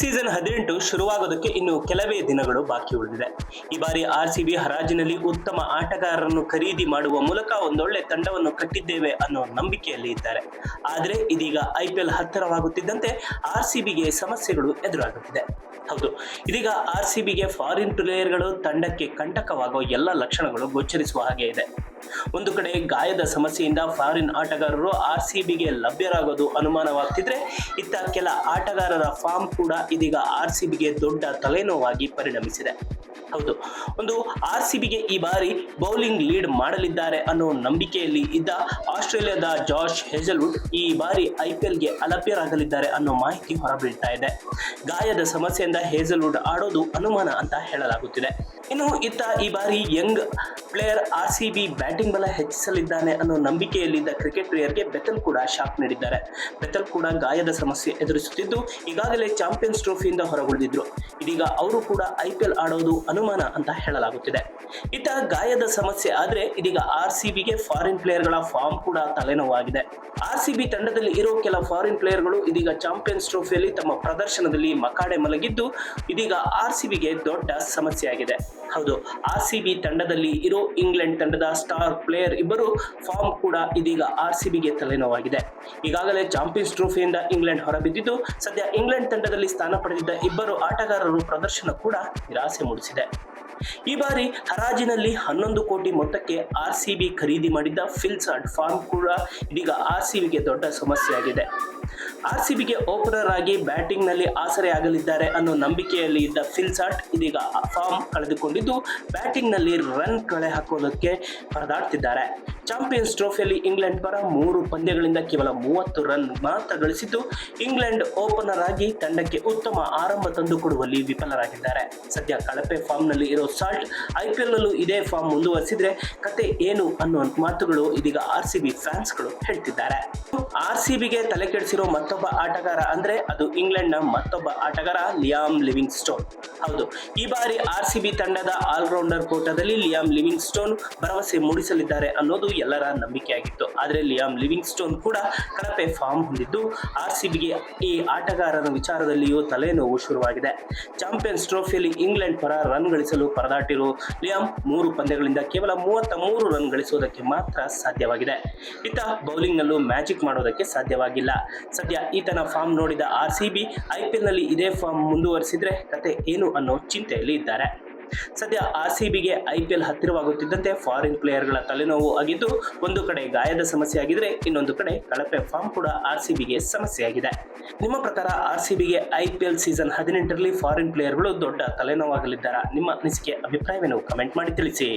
Season ಹದಿನೆಂಟು ಶುರುವಾಗೋದಕ್ಕೆ ಇನ್ನು ಕೆಲವೇ ದಿನಗಳು ಬಾಕಿ ಉಳಿದಿದೆ. ಈ ಬಾರಿ ಆರ್ ಸಿಬಿ ಹರಾಜಿನಲ್ಲಿ ಉತ್ತಮ ಆಟಗಾರರನ್ನು ಖರೀದಿ ಮಾಡುವ ಮೂಲಕ ಒಂದೊಳ್ಳೆ ತಂಡವನ್ನು ಕಟ್ಟಿದ್ದೇವೆ ಅನ್ನೋ ನಂಬಿಕೆಯಲ್ಲಿ ಇದ್ದಾರೆ. ಆದರೆ ಇದೀಗ ಐ ಪಿ ಎಲ್ ಹತ್ತಿರವಾಗುತ್ತಿದ್ದಂತೆ ಆರ್ ಸಿಬಿಗೆ ಸಮಸ್ಯೆಗಳು ಎದುರಾಗುತ್ತಿದೆ. ಹೌದು, ಇದೀಗ ಆರ್ ಸಿಬಿಗೆ ಫಾರಿನ್ ಪ್ಲೇಯರ್ಗಳು ತಂಡಕ್ಕೆ ಕಂಟಕವಾಗುವ ಎಲ್ಲ ಲಕ್ಷಣಗಳು ಗೋಚರಿಸುವ ಹಾಗೆ ಇದೆ. ಒಂದು ಕಡೆ ಗಾಯದ ಸಮಸ್ಯೆಯಿಂದ ಫಾರಿನ್ ಆಟಗಾರರು ಆರ್ ಸಿ ಬಿಗೆ ಲಭ್ಯರಾಗೋದು ಅನುಮಾನವಾಗ್ತಿದ್ರೆ, ಇತ್ತ ಕೆಲ ಆಟಗಾರರ ಫಾರ್ಮ್ ಕೂಡ ಇದೀಗ ಆರ್ ಸಿ ಬಿಗೆ ದೊಡ್ಡ ತಲೆನೋವಾಗಿ ಪರಿಣಮಿಸಿದೆ. ಹೌದು, ಒಂದು ಆರ್ ಸಿ ಬಿಗೆ ಈ ಬಾರಿ ಬೌಲಿಂಗ್ ಲೀಡ್ ಮಾಡಲಿದ್ದಾರೆ ಅನ್ನೋ ನಂಬಿಕೆಯಲ್ಲಿ ಇದ್ದ ಆಸ್ಟ್ರೇಲಿಯಾದ ಜಾರ್ಜ್ ಹೆಜಲ್ವುಡ್ ಈ ಬಾರಿ ಐ ಪಿ ಎಲ್ಗೆ ಅಲಭ್ಯರಾಗಲಿದ್ದಾರೆ ಅನ್ನೋ ಮಾಹಿತಿ ಹೊರಬೀಳ್ತಾ ಇದೆ. ಗಾಯದ ಸಮಸ್ಯೆಯಿಂದ ಹೇಜಲ್ವುಡ್ ಆಡೋದು ಅನುಮಾನ ಅಂತ ಹೇಳಲಾಗುತ್ತಿದೆ. ಇನ್ನು ಇತ್ತ ಈ ಬಾರಿ young player R C B batting ಬಲ ಹೆಚ್ಚಿಸಲಿದ್ದಾನೆ ಅನ್ನೋ ನಂಬಿಕೆಯಲ್ಲಿದ್ದ ಕ್ರಿಕೆಟ್ ಪ್ಲೇಯರ್ಗೆ ಬೆತಲ್ ಕೂಡ ಶಾಕ್ ನೀಡಿದ್ದಾರೆ. ಬೆತಲ್ ಕೂಡ ಗಾಯದ ಸಮಸ್ಯೆ ಎದುರಿಸುತ್ತಿದ್ದು, ಈಗಾಗಲೇ ಚಾಂಪಿಯನ್ಸ್ ಟ್ರೋಫಿಯಿಂದ ಹೊರಗುಳಿದಿದ್ರು. ಇದೀಗ ಅವರು ಕೂಡ ಐ ಪಿ ಎಲ್ ಆಡೋದು ಅನುಮಾನ ಅಂತ ಹೇಳಲಾಗುತ್ತಿದೆ. ಇತ್ತ ಗಾಯದ ಸಮಸ್ಯೆ ಆದ್ರೆ ಇದೀಗ ಆರ್ ಸಿ ಬಿಗೆ ಫಾರಿನ್ ಪ್ಲೇಯರ್ಗಳ ಫಾರ್ಮ್ ಕೂಡ ತಲೆನೋವಾಗಿದೆ. ಆರ್ ಸಿ ಬಿ ತಂಡದಲ್ಲಿ ಇರೋ ಕೆಲ ಫಾರಿನ್ ಪ್ಲೇಯರ್ಗಳು ಇದೀಗ ಚಾಂಪಿಯನ್ಸ್ ಟ್ರೋಫಿಯಲ್ಲಿ ತಮ್ಮ ಪ್ರದರ್ಶನದಲ್ಲಿ ಮಕಾಡೆ ಮಲಗಿದ್ದು, ಇದೀಗ ಆರ್ ಸಿ ಬಿಗೆ ದೊಡ್ಡ ಸಮಸ್ಯೆಯಾಗಿದೆ. ಹೌದು. ಆರ್ ಸಿ ಬಿ ತಂಡದಲ್ಲಿ ಇರೋ ಇಂಗ್ಲೆಂಡ್ ತಂಡದ ಸ್ಟಾರ್ ಪ್ಲೇಯರ್ ಇಬ್ಬರು ಫಾರ್ಮ್ ಕೂಡ ಇದೀಗ ಆರ್ ಸಿ ಬಿಗೆ ತಲೆನೋವಾಗಿದೆ. ಈಗಾಗಲೇ ಚಾಂಪಿಯನ್ಸ್ ಟ್ರೋಫಿಯಿಂದ ಇಂಗ್ಲೆಂಡ್ ಹೊರಬಿದ್ದಿದ್ದು, ಸದ್ಯ ಇಂಗ್ಲೆಂಡ್ ತಂಡದಲ್ಲಿ ಸ್ಥಾನ ಪಡೆದಿದ್ದ ಇಬ್ಬರು ಆಟಗಾರರು ಪ್ರದರ್ಶನ ಕೂಡ ನಿರಾಸೆ ಮೂಡಿಸಿದೆ. ಈ ಬಾರಿ ಹರಾಜಿನಲ್ಲಿ ಹನ್ನೊಂದು ಕೋಟಿ ಮೊತ್ತಕ್ಕೆ ಆರ್ ಸಿ ಬಿ ಖರೀದಿ ಮಾಡಿದ್ದ ಫಿಲ್ಸ್ ಅಂಡ್ ಫಾರ್ಮ್ ಕೂಡ ಇದೀಗ ಆರ್ ಸಿ ಬಿಗೆ ದೊಡ್ಡ ಸಮಸ್ಯೆಯಾಗಿದೆ. ಆರ್ ಸಿ ಬಿಗೆ ಓಪನರ್ ಆಗಿ ಬ್ಯಾಟಿಂಗ್ನಲ್ಲಿ ಆಸರೆ ಆಗಲಿದ್ದಾರೆ ಅನ್ನೋ ನಂಬಿಕೆಯಲ್ಲಿ ಇದ್ದ ಫಿಲ್ಸಾರ್ಟ್ ಇದೀಗ ಫಾರ್ಮ್ ಕಳೆದುಕೊಂಡಿದ್ದು ಬ್ಯಾಟಿಂಗ್ನಲ್ಲಿ ರನ್ ಕಳೆ ಹಾಕೋದಕ್ಕೆ ಪರದಾಡ್ತಿದ್ದಾರೆ. ಚಾಂಪಿಯನ್ಸ್ ಟ್ರೋಫಿಯಲ್ಲಿ ಇಂಗ್ಲೆಂಡ್ ಪರ ಮೂರು ಪಂದ್ಯಗಳಿಂದ ಕೇವಲ ಮೂವತ್ತು ರನ್ ಮಾತ್ರ ಗಳಿಸಿದ್ದು ಇಂಗ್ಲೆಂಡ್ ಓಪನರ್ ಆಗಿ ತಂಡಕ್ಕೆ ಉತ್ತಮ ಆರಂಭ ತಂದುಕೊಡುವಲ್ಲಿ ವಿಫಲರಾಗಿದ್ದಾರೆ. ಸದ್ಯ ಕಳಪೆ ಫಾರ್ಮ್ನಲ್ಲಿ ಇರೋ ಸಾಲ್ಟ್ ಐಪಿಎಲ್ ನಲ್ಲೂ ಇದೇ ಫಾರ್ಮ್ ಮುಂದುವರಿಸಿದ್ರೆ ಕತೆ ಏನು ಅನ್ನೋ ಮಾತುಗಳು ಇದೀಗ ಆರ್ ಸಿಬಿ ಫ್ಯಾನ್ಸ್ಗಳು ಹೇಳ್ತಿದ್ದಾರೆ. ಆರ್ ಸಿಬಿಗೆ ತಲೆ ಕೆಡಿಸಿರೋ ಮತ್ತೊಬ್ಬ ಆಟಗಾರ ಅಂದ್ರೆ ಅದು ಇಂಗ್ಲೆಂಡ್ನ ಮತ್ತೊಬ್ಬ ಆಟಗಾರ ಲಿಯಾಮ್ ಲಿವಿಂಗ್ ಸ್ಟೋನ್ ಹೌದು, ಈ ಬಾರಿ ಆರ್ ಸಿಬಿ ತಂಡದ ಆಲ್ರೌಂಡರ್ ಕೋಟಾದಲ್ಲಿ ಲಿಯಾಮ್ ಲಿವಿಂಗ್ ಸ್ಟೋನ್ ಭರವಸೆ ಮೂಡಿಸಲಿದ್ದಾರೆ ಅನ್ನೋದು ಎಲ್ಲರ ನಂಬಿಕೆಯಾಗಿತ್ತು ಆದರೆ ಲಿಯಾಮ್ ಲಿವಿಂಗ್ ಸ್ಟೋನ್ ಕೂಡ ಕಳಪೆ ಫಾರ್ಮ್ ಹೊಂದಿದ್ದು, ಆರ್ ಸಿ ಬಿಗೆ ಈ ಆಟಗಾರನ ವಿಚಾರದಲ್ಲಿಯೂ ತಲೆನೋವು ಶುರುವಾಗಿದೆ. ಚಾಂಪಿಯನ್ಸ್ ಟ್ರೋಫಿಯಲ್ಲಿ ಇಂಗ್ಲೆಂಡ್ ಪರ ರನ್ ಗಳಿಸಲು ಪರದಾಟಿರೋ ಲಿಯಾಮ್ ಮೂರು ಪಂದ್ಯಗಳಿಂದ ಕೇವಲ ಮೂವತ್ತ ಮೂರು ರನ್ ಗಳಿಸುವುದಕ್ಕೆ ಮಾತ್ರ ಸಾಧ್ಯವಾಗಿದೆ. ಈತ ಬೌಲಿಂಗ್ನಲ್ಲೂ ಮ್ಯಾಜಿಕ್ ಮಾಡೋದಕ್ಕೆ ಸಾಧ್ಯವಾಗಿಲ್ಲ. ಸದ್ಯ ಈತನ ಫಾರ್ಮ್ ನೋಡಿದ R C B, I P ಎಲ್ನಲ್ಲಿ ಇದೇ ಫಾರ್ಮ್ ಮುಂದುವರಿಸಿದ್ರೆ ಕತೆ ಏನು ಅನ್ನೋ ಚಿಂತೆಯಲ್ಲಿ ಇದ್ದಾರೆ. ಸದ್ಯ ಆರ್ ಸಿ ಬಿಗೆ ಐ ಪಿ ಎಲ್ ಹತ್ತಿರವಾಗುತ್ತಿದ್ದಂತೆ ಫಾರಿನ್ ಪ್ಲೇಯರ್ಗಳ ತಲೆನೋವು ಆಗಿದ್ದು ಒಂದು ಕಡೆ ಗಾಯದ ಸಮಸ್ಯೆ ಆಗಿದ್ರೆ ಇನ್ನೊಂದು ಕಡೆ ಕಳಪೆ ಫಾರ್ಮ್ ಕೂಡ ಆರ್ ಸಿ ಬಿಗೆ ಸಮಸ್ಯೆಯಾಗಿದೆ. ನಿಮ್ಮ ಪ್ರಕಾರ ಆರ್ ಸಿ ಬಿಗೆ ಐ ಪಿ ಎಲ್ ಸೀಸನ್ ಹದಿನೆಂಟರಲ್ಲಿ ಫಾರಿನ್ ಪ್ಲೇಯರ್ಗಳು ದೊಡ್ಡ ತಲೆನೋವಾಗಲಿದ್ದಾರಾ? ನಿಮ್ಮ ಅನಿಸಿಕೆ, ಅಭಿಪ್ರಾಯವೇನು? ಕಮೆಂಟ್ ಮಾಡಿ ತಿಳಿಸಿ.